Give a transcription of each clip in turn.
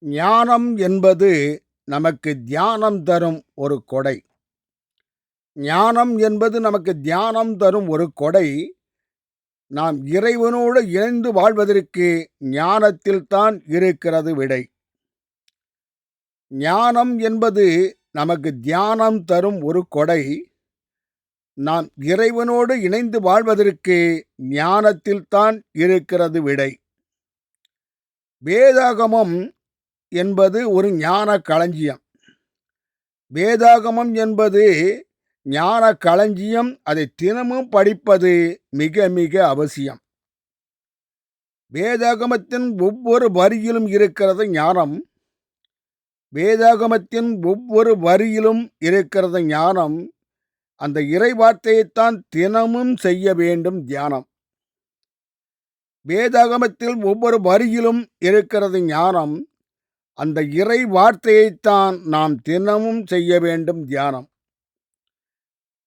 ஞானம் என்பது நமக்கு தியானம் தரும் ஒரு கொடை. ஞானம் என்பது நமக்கு தியானம் தரும் ஒரு கொடை. நாம் இறைவனோடு இணைந்து வாழ்வதற்கு ஞானத்தில்தான் இருக்கிறது விடை. ஞானம் என்பது நமக்கு தியானம் தரும் ஒரு கொடை. நாம் இறைவனோடு இணைந்து வாழ்வதற்கு ஞானத்தில்தான் இருக்கிறது விடை. வேதாகமம் என்பது ஒரு ஞான களஞ்சியம். வேதாகமம் என்பது ஞான களஞ்சியம் அதை தினமும் படிப்பது மிக மிக அவசியம். வேதாகமத்தின் ஒவ்வொரு வரியிலும் இருக்கிறது ஞானம். வேதாகமத்தின் ஒவ்வொரு வரியிலும் இருக்கிறது ஞானம். அந்த இறைவார்த்தையைத்தான் தினமும் செய்ய வேண்டும் தியானம். வேதாகமத்தில் ஒவ்வொரு வரியிலும் இருக்கிறது ஞானம். அந்த இறை வார்த்தையைத்தான் நாம் தினமும் செய்ய வேண்டும் தியானம்.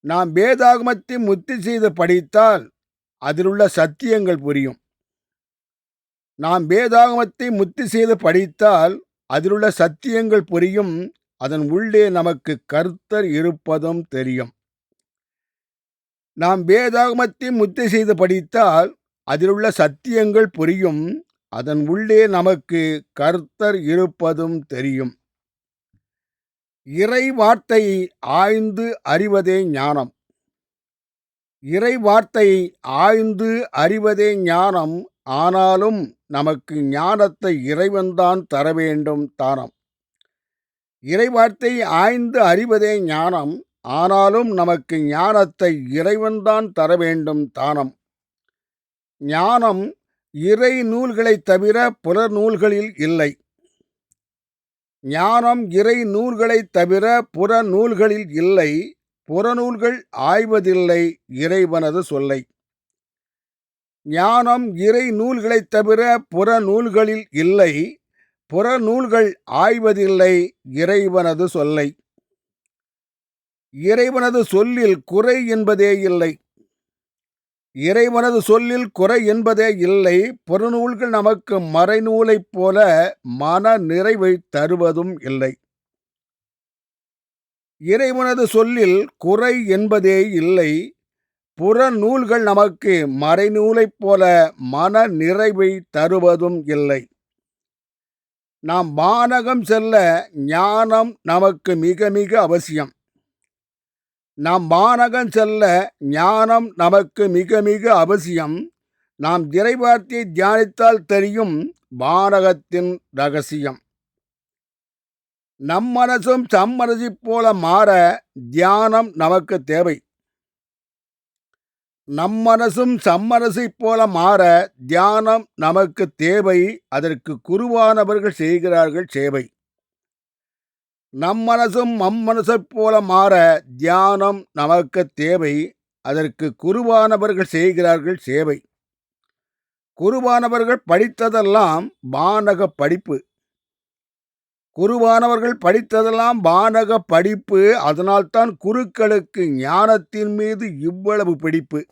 நாம் வேதாகமத்தை முத்தி செய்து படித்தால் அதிலுள்ள சத்தியங்கள் புரியும். நாம் வேதாகமத்தை முத்தி செய்து படித்தால் அதிலுள்ள சத்தியங்கள் புரியும். அதன் உள்ளே நமக்கு கருத்தர் இருப்பதும் தெரியும். நாம் வேதாகமத்தை முத்தி செய்து படித்தால் அதிலுள்ள சத்தியங்கள் புரியும். அதன் உள்ளே நமக்கு கர்த்தர் இருப்பதும் தெரியும். இறை வார்த்தை ஆய்ந்து அறிவதே ஞானம். இறை வார்த்தை ஆய்ந்து அறிவதே ஞானம் ஆனாலும் நமக்கு ஞானத்தை இறைவன்தான் தர வேண்டும் தானம். இறை வார்த்தை ஆய்ந்து அறிவதே ஞானம் ஆனாலும் நமக்கு ஞானத்தை இறைவன்தான் தர வேண்டும் தானம். ஞானம் இறை நூல்களைத் தவிர புலர் நூல்களில் இல்லை. ஞானம் இறை நூல்களைத் தவிர புற நூல்களில் இல்லை. புறநூல்கள் ஆய்வதில்லை இறைவனது சொல்லை. ஞானம் இறை நூல்களைத் தவிர புற நூல்களில் இல்லை. புற நூல்கள் ஆய்வதில்லை இறைவனது சொல்லை. இறைவனது சொல்லில் குறை என்பதே இல்லை. இறைவனது சொல்லில் குறை என்பதே இல்லை. புறநூல்கள் நமக்கு மறைநூலைப் போல மன நிறைவை தருவதும் இல்லை. இறைவனது சொல்லில் குறை என்பதே இல்லை. புறநூல்கள் நமக்கு மறைநூலைப் போல மன நிறைவை தருவதும் இல்லை. நாம் வானகம் செல்ல ஞானம் நமக்கு மிக மிக அவசியம். நாம் வானகம் செல்ல ஞானம் நமக்கு மிக மிக அவசியம். நாம் இறைவார்த்தையை தியானித்தால் தெரியும் வானகத்தின் ரகசியம். நம் மனசும் சம்மனசி போல மாற தியானம் நமக்கு தேவை. நம் மனசும் சம்மனசை போல மாற தியானம் நமக்கு தேவை. அதற்கு குருவானவர்கள் செய்கிறார்கள் சேவை. நம் மனசும் மம்மனசைப் போல மாற தியானம் நமக்கு தேவை. அதற்கு குருவானவர்கள் செய்கிறார்கள் சேவை. குருவானவர்கள் படித்ததெல்லாம் வானக படிப்பு. குருவானவர்கள் படித்ததெல்லாம் வானக படிப்பு. அதனால்தான் குருக்களுக்கு ஞானத்தின் மீது இவ்வளவு பிடிப்பு.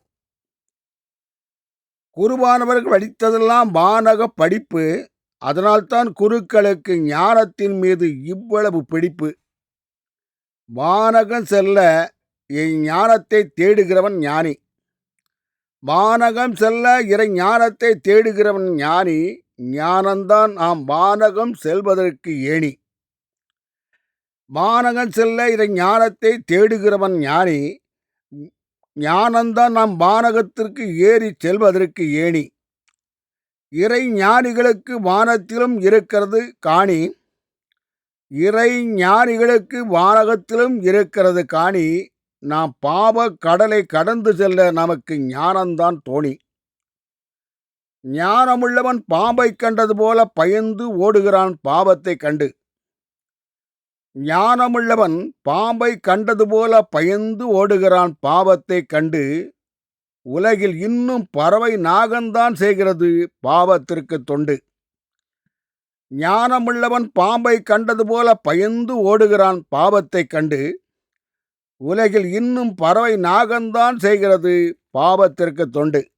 குருவானவர்கள் படித்ததெல்லாம் வானக படிப்பு. அதனால்தான் குருக்களுக்கு ஞானத்தின் மீது இவ்வளவு பிடிப்பு. வானகம் செல்ல ஞானத்தை தேடுகிறவன் ஞானி. வானகம் செல்ல இறை ஞானத்தை தேடுகிறவன் ஞானி ஞானந்தான் நாம் வானகம் செல்வதற்கு ஏணி. வானகம் செல்ல இறை ஞானத்தை தேடுகிறவன் ஞானி ஞானந்தான் நாம் வானகத்திற்கு ஏறி செல்வதற்கு ஏணி. இறை ஞானிகளுக்கு வானத்திலும் இருக்கிறது காணி. இறை ஞானிகளுக்கு வானகத்திலும் இருக்கிறது காணி. நாம் பாவ கடலை கடந்து செல்ல நமக்கு ஞானம்தான் தோணி. ஞானமுள்ளவன் பாம்பை கண்டது போல பயந்து ஓடுகிறான் பாவத்தை கண்டு. ஞானமுள்ளவன் பாம்பை கண்டது போல பயந்து ஓடுகிறான் பாவத்தை கண்டு. உலகில் இன்னும் பறவை நாகந்தான் செய்கிறது பாவத்திற்கு தொண்டு. ஞானமுள்ளவன் பாம்பை கண்டது போல பயந்து ஓடுகிறான் பாவத்தை கண்டு. உலகில் இன்னும் பறவை நாகந்தான் செய்கிறது பாவத்திற்கு தொண்டு.